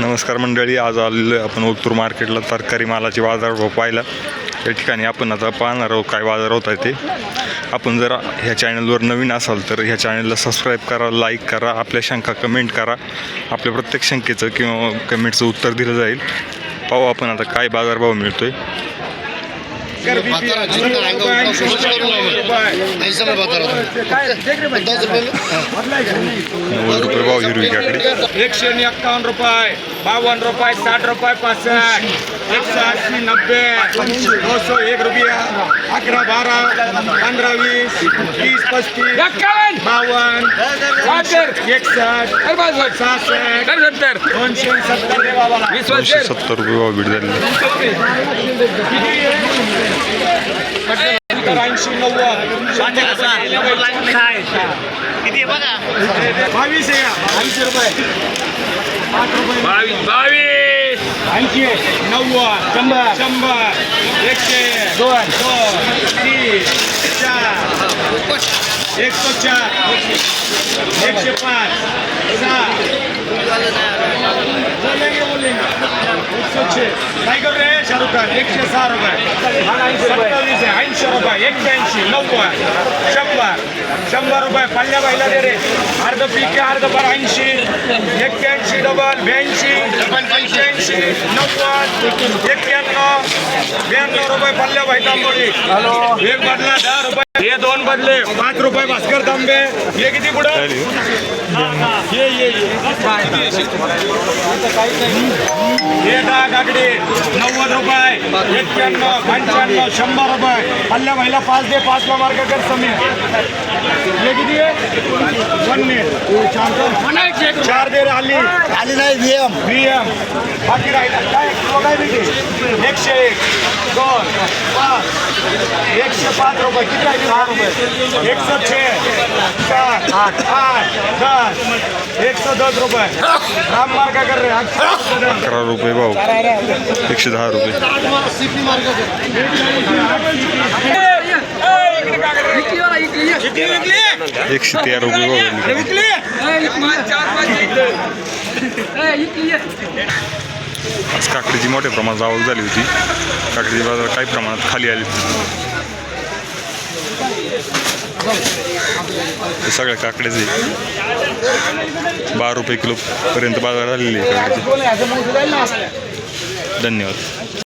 नमस्कार मंडळी आज आलेलो आहे आपण ओतूर मार्केटला तरकारी मालाची बाजारभाव पाहिला या ठिकाणी आपण आता पाहणार आहोत काय बाजार होत आहे ते. आपण जर ह्या चॅनलवर नवीन असाल तर ह्या चॅनलला सबस्क्राईब करा लाईक करा आपल्या शंका कमेंट करा. आपल्या प्रत्येक शंकेचं किंवा कमेंटचं उत्तर दिलं जाईल. पाहू आपण आता काय बाजारभाव मिळतो आहे नव्वद रुपये भाव हिरवी काकडी एकशे आणि एक्कावन्न रुपये बावन्न रुपये साठ रुपये पासष्ट एकशे अस्सी नब्बे दो सौ एक रुपया अकरा बारा पंधरा वीस तीस पस्तीस बावन्न एकसष्ट सहासष्ट दोनशे सत्तर दोनशे सत्तर रुपये भाव ऐंशी नव्वद बावीस आहे का? ऐंशी रुपये पाच रुपये बावीस बावीस ऐंशी नव्वद शंभर शंभर एकशे दोन दोन तीन चार एकशे चार एकशे पाच सहा बोलेंगे एकशे काय कर रे रुपये एकशे सहा रुपये. सत्तावीस आहे ऐंशी रुपये एक्क्याऐंशी नव्वद शंभर. शंभर रुपये पल्ल्या बाईला दे रे. अर्ध पीक अर्ध पर ऐंशी एक्क्याऐंशी डबल ब्याऐंशी पंच्याऐंशी नव्वद एक्क्याण्णव ब्याण्णव रुपये पल्ल्या बाई तांबोळी. एक बदला दहा रुपये. हे दोन बदले. पाच रुपये भास्कर तांबे. हे किती पुढं? ये ये ये हे दहा काकडी. नव्वद रुपये एक्क्याण्णव पंच्याण्णव शंभर रुपये. पल्ल्या महिला पाच दे पाचला मार्ग कर समीर. हे किती आहे? चार दे आली आली नाही व्हीएम बीएम बाकी राहिला काय एकशे एक. दोन पाच. एकशे पाच रुपये. किती राहिले दहा रुपये. एकशे छे. सात आठ. आठ दस. एकशे दस रुपये. राम मार्ग कर रे. अकरा रुपये भाव एकशे दहा रुपये सीपी मार्ग एकशे तेरा रुपये. आज काकडीची मोठ्या प्रमाणात आवक झाली होती. काकडीची बाजार काही प्रमाणात खाली आली. हे सगळ्या काकड्याचे बारा रुपये किलो पर्यंत बाजार झालेली आहे काकडीची धन्यवाद.